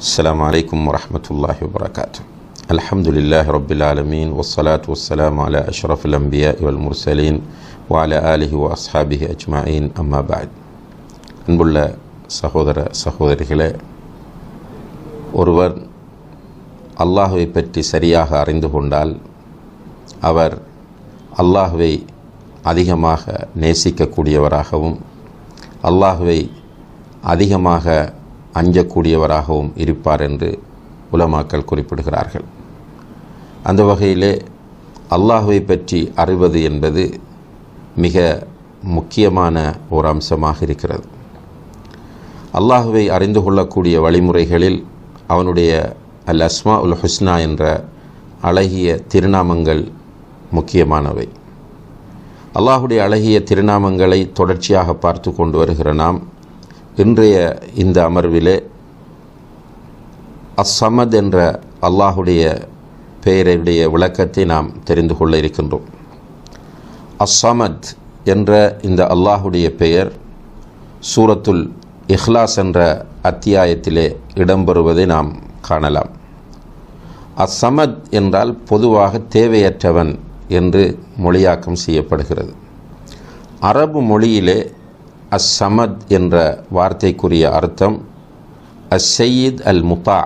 السلام عليكم ورحمة الله وبركاته الحمد لله رب العالمين والصلاة والسلام على أشرف الأنبياء والمرسلين وعلى آله وأصحابه أجمعين أما بعد அன்புள்ள சகோதர சகோதரிகளே ஒருவர் அல்லாஹுவை பற்றி சரியாக அறிந்து கொண்டால் அவர் அல்லாஹுவை அதிகமாக நேசிக்கக்கூடியவராகவும் அல்லாஹுவை அதிகமாக அஞ்சக்கூடியவராகவும் இருப்பார் என்று உலமாக்கள் குறிப்பிடுகிறார்கள். அந்த வகையிலே அல்லாஹுவை பற்றி அறிவது என்பது மிக முக்கியமான ஒரு அம்சமாக இருக்கிறது. அல்லாஹுவை அறிந்து கொள்ளக்கூடிய வழிமுறைகளில் அவனுடைய அல் அஸ்மா உல் ஹுஸ்னா என்ற அழகிய திருநாமங்கள் முக்கியமானவை. அல்லாஹுடைய அழகிய திருநாமங்களை தொடர்ச்சியாக பார்த்து கொண்டு வருகிற நாம் இன்றைய இந்த அமர்விலே அஸ்ஸமத் என்ற அல்லாஹுடைய பெயருடைய விளக்கத்தை நாம் தெரிந்து கொள்ள இருக்கின்றோம். அஸ்ஸமத் என்ற இந்த அல்லாஹுடைய பெயர் சூரத்துல் இஹ்லாஸ் என்ற அத்தியாயத்திலே இடம்பெறுவதை நாம் காணலாம். அஸ்ஸமத் என்றால் பொதுவாக தேவையற்றவன் என்று மொழியாக்கம் செய்யப்படுகிறது. அரபு மொழியிலே அஸ்ஸமத் என்ற வார்த்தைக்குரிய அர்த்தம் அஸ்ஸயீத் அல் முத்தா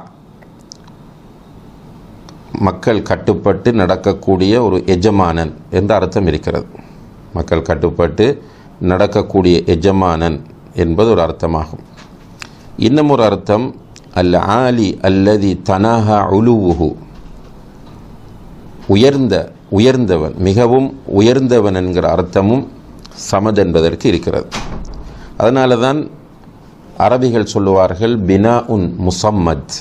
மக்கள் கட்டுப்பட்டு நடக்கக்கூடிய ஒரு எஜமானன் என்ற அர்த்தம் இருக்கிறது. மக்கள் கட்டுப்பட்டு நடக்கக்கூடிய எஜமானன் என்பது ஒரு அர்த்தமாகும். இன்னும் ஒரு அர்த்தம் அல் ஆலி அல்லதி தனஹா உலுவுஹு. உயர்ந்த உயர்ந்தவன் மிகவும் உயர்ந்தவன் என்கிற அர்த்தமும் சமது என்பதற்கு இருக்கிறது. அதனால தான் அரபிகள் சொல்லுவார்கள் பினா உன் முசம்மத்.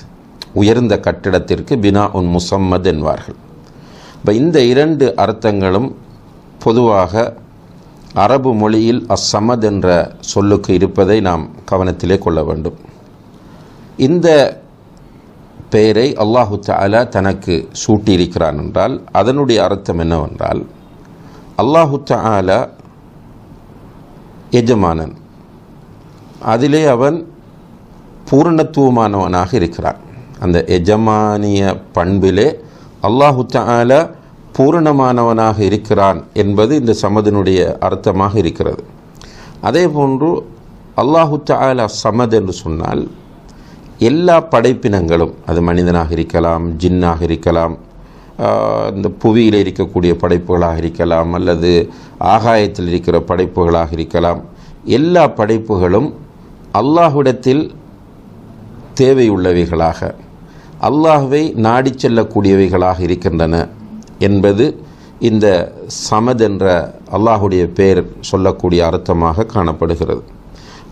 உயர்ந்த கட்டிடத்திற்கு பினா உன் முசம்மத் என்பார்கள். இப்போ இந்த இரண்டு அர்த்தங்களும் பொதுவாக அரபு மொழியில் அஸ்ஸமத் என்ற சொல்லுக்கு இருப்பதை நாம் கவனத்திலே கொள்ள வேண்டும். இந்த பெயரை அல்லாஹு தாலா தனக்கு சூட்டியிருக்கிறான் என்றால் அதனுடைய அர்த்தம் என்னவென்றால் அல்லாஹு தாலா எஜமானன் அதிலே அவன் பூரணத்துவமானவனாக இருக்கிறான். அந்த எஜமானிய பண்பிலே அல்லாஹு தால பூரணமானவனாக இருக்கிறான் என்பது இந்த சமதனுடைய அர்த்தமாக இருக்கிறது. அதே போன்று அல்லாஹு தாலா சமத் என்று சொன்னால் எல்லா படைப்பினங்களும் அது மனிதனாக இருக்கலாம் ஜின்னாக இருக்கலாம் இந்த புவியில் இருக்கக்கூடிய படைப்புகளாக இருக்கலாம் அல்லது ஆகாயத்தில் இருக்கிற படைப்புகளாக இருக்கலாம் எல்லா படைப்புகளும் அல்லாஹ்விடத்தில் தேவையுள்ளவைகளாக அல்லாஹுவை நாடி செல்லக்கூடியவைகளாக இருக்கின்றன என்பது இந்த சமத் என்ற அல்லாஹுடைய பெயர் சொல்லக்கூடிய அர்த்தமாக காணப்படுகிறது.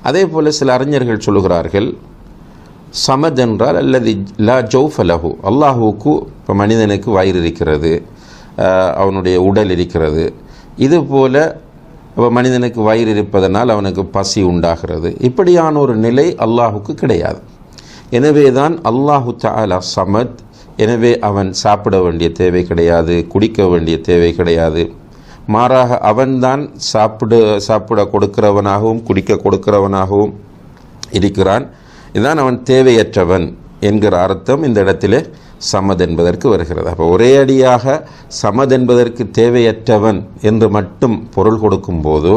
அதே போல் சில அறிஞர்கள் சொல்லுகிறார்கள் சமத் என்றால் அல்லது லா ஜௌஃபலஹு அல்லாஹுவுக்கு இப்போ மனிதனுக்கு வயிறு இருக்கிறது அவனுடைய உடல் இருக்கிறது இது அப்போ இப்போ மனிதனுக்கு வயிறு இருப்பதனால் அவனுக்கு பசி உண்டாகிறது. இப்படியான ஒரு நிலை அல்லாஹுக்கு கிடையாது. எனவே தான் அல்லாஹு தாலா சமத் எனவே அவன் சாப்பிட வேண்டிய தேவை கிடையாது குடிக்க வேண்டிய தேவை கிடையாது. மாறாக அவன்தான் சாப்பிட சாப்பிட கொடுக்கிறவனாகவும் குடிக்க கொடுக்கிறவனாகவும் இருக்கிறான். இதுதான் அவன் தேவையற்றவன் என்கிற அர்த்தம் இந்த இடத்திலே சமத் என்பதற்கு வருகிறது. அப்போ ஒரே அடியாக சமத் என்பதற்கு தேவையற்றவன் என்று மட்டும் பொருள் கொடுக்கும் போது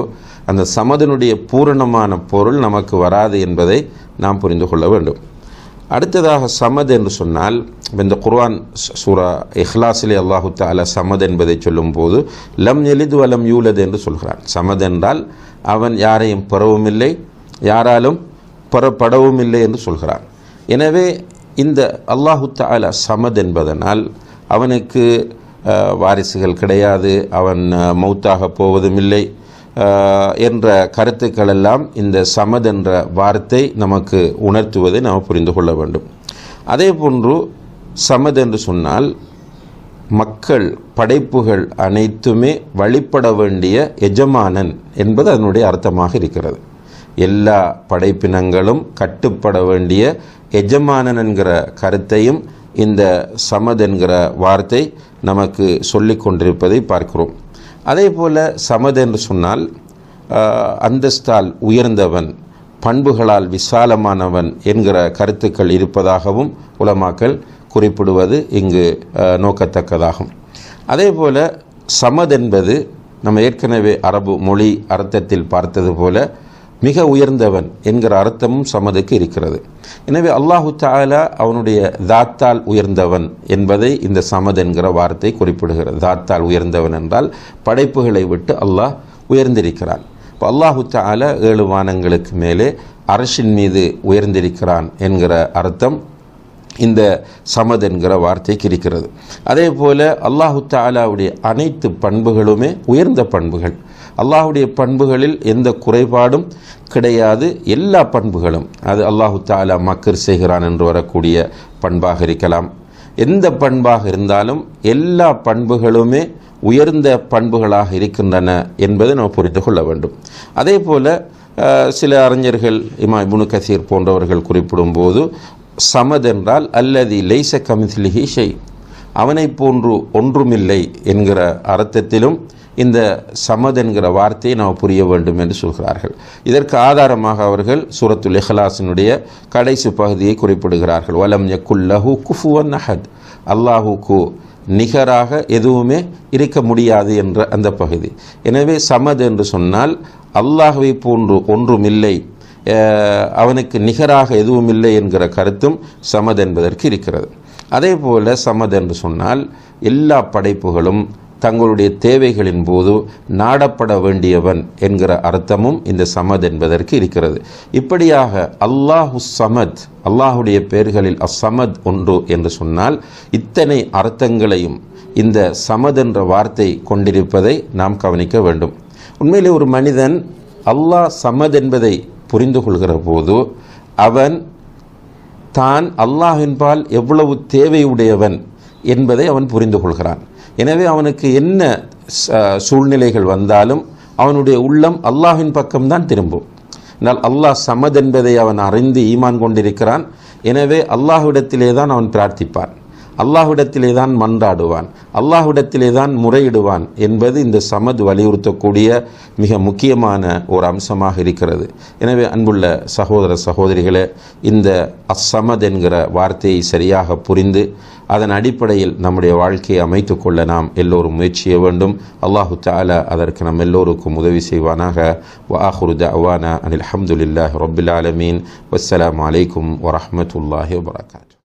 அந்த சமதனுடைய பூரணமான பொருள் நமக்கு வராது என்பதை நாம் புரிந்து கொள்ள வேண்டும். அடுத்ததாக சமத் என்று சொன்னால் இந்த குர்ஆன் சூரா இஹ்லாஸிலே அல்லாஹு தாலா சமத் என்பதை சொல்லும்போது லம் எளிது வலம் யூலது என்று சொல்கிறான். சமத் என்றால் அவன் யாரையும் பெறவும் இல்லை யாராலும் பெறப்படவும் இல்லை என்று சொல்கிறான். எனவே இந்த அல்லாஹு தாலா சமத் என்பதனால் அவனுக்கு வாரிசுகள் கிடையாது அவன் மௌத்தாக போவதும் இல்லை என்ற கருத்துக்கள் எல்லாம் இந்த சமத் என்ற வார்த்தை நமக்கு உணர்த்துவதை நாம் புரிந்து கொள்ள வேண்டும். அதே போன்று சமத் என்று சொன்னால் மக்கள் படைப்புகள் அனைத்துமே வழிபட வேண்டிய எஜமானன் என்பது அதனுடைய அர்த்தமாக இருக்கிறது. எல்லா படைப்பினங்களும் கட்டுப்பட வேண்டிய எஜமானன் என்கிற கருத்தையும் இந்த சமத் என்கிற வார்த்தை நமக்கு சொல்லி கொண்டிருப்பதை பார்க்கிறோம். அதே போல் சமத் என்று சொன்னால் அந்தஸ்தால் உயர்ந்தவன் பண்புகளால் விசாலமானவன் என்கிற கருத்துக்கள் இருப்பதாகவும் உலமாக்கள் குறிப்பிடுவது இங்கு நோக்கத்தக்கதாகும். அதே போல சமத் என்பது நம்ம ஏற்கனவே அரபு மொழி அர்த்தத்தில் பார்த்தது போல மிக உயர்ந்தவன் என்கிற அர்த்தமும் சமதுக்கு இருக்கிறது. எனவே அல்லாஹு தாலா அவனுடைய தாத்தால் உயர்ந்தவன் என்பதை இந்த சமத் என்கிற வார்த்தை குறிப்பிடுகிறது. தாத்தால் உயர்ந்தவன் என்றால் படைப்புகளை விட்டு அல்லாஹ் உயர்ந்திருக்கிறான். இப்போ அல்லாஹு தாலா ஏழு வானங்களுக்கு மேலே அரசின் மீது உயர்ந்திருக்கிறான் என்கிற அர்த்தம் இந்த சமத் என்கிற வார்த்தைக்கு இருக்கிறது. அதே போல் அல்லாஹு தாலாவுடைய அனைத்து பண்புகளுமே உயர்ந்த பண்புகள். அல்லாஹுடைய பண்புகளில் எந்த குறைபாடும் கிடையாது. எல்லா பண்புகளும். அது அல்லாஹு தாலா மக்கர் செய்கிறான் என்று வரக்கூடிய பண்பாக இருக்கலாம். எந்த பண்பாக இருந்தாலும் எல்லா பண்புகளுமே உயர்ந்த பண்புகளாக இருக்கின்றன என்பதை நாம் புரிந்து கொள்ள வேண்டும். அதே போல் சில அறிஞர்கள் இமா இபுனு கசீர் போன்றவர்கள் குறிப்பிடும்போது சமதென்றால் அல்லது லைச கமித்லிஹி ஷை அவனைப் போன்று ஒன்றுமில்லை என்கிற அர்த்தத்திலும் இந்த சமத் என்கிற வார்த்தையை நாம் புரிய வேண்டும் என்று சொல்கிறார்கள். இதற்கு ஆதாரமாக அவர்கள் சூரத்துல் இஹ்லாஸினுடைய கடைசி பகுதியை குறிப்பிடுகிறார்கள். வலம் யக்குல்லஹு குஃபுவன் அஹத். அல்லாஹுக்கு நிகராக எதுவுமே இருக்க முடியாது என்ற அந்த பகுதி. எனவே சமத் என்று சொன்னால் அல்லாஹுவை போன்று ஒன்றுமில்லை அவனுக்கு நிகராக எதுவும் இல்லை என்கிற கருத்தும் சமத் என்பதற்கு இருக்கிறது. அதே போல் சமத் என்று சொன்னால் எல்லா படைப்புகளும் தங்களுடைய தேவைகளின் போது நாடப்பட வேண்டியவன் என்கிற அர்த்தமும் இந்த சமத் என்பதற்கு இருக்கிறது. இப்படியாக அல்லாஹு சமத் அல்லாஹுடைய பெயர்களில் அசமத் ஒன்று என்று சொன்னால் இத்தனை அர்த்தங்களையும் இந்த சமத் என்ற வார்த்தை கொண்டிருப்பதை நாம் கவனிக்க வேண்டும். உண்மையிலே ஒரு மனிதன் அல்லாஹ் சமத் என்பதை புரிந்து கொள்கிற போது அவன் தான் அல்லாஹின்பால் எவ்வளவு தேவையுடையவன் என்பதை அவன் புரிந்து கொள்கிறான். எனவே அவனுக்கு என்ன ச- சூழ்நிலைகள் வந்தாலும் அவனுடைய உள்ளம் அல்லாஹின் பக்கம்தான் திரும்பும். ஆனால் அல்லாஹ் சமத் என்பதை அவன் அறிந்து ஈமான் கொண்டிருக்கிறான். எனவே அல்லாஹ்விடத்திலே தான் அவன் பிரார்த்திப்பான். அல்லாஹ்விடத்திலே தான் மன்றாடுவான். அல்லாஹ்விடத்திலே தான் முறையிடுவான் என்பது இந்த சமத் வலியுறுத்தக்கூடிய மிக முக்கியமான ஒரு அம்சமாக இருக்கிறது. எனவே அன்புள்ள சகோதர சகோதரிகளே இந்த அசமத் என்கிற வார்த்தையை சரியாக புரிந்து அதன் அடிப்படையில் நம்முடைய வாழ்க்கையை அமைத்து கொள்ள நாம் எல்லோரும் முயற்சிய வேண்டும். அல்லாஹு தாலா அதற்கு நம் எல்லோருக்கும் உதவி செய்வானாக. வாஹுரு அவானா அனில் அஹமதுல்லாஹ் ரபில் ஆலமீன். வஸ்ஸலாமு அலைக்கும் வரமத்துல்லாஹி வபரகாத்து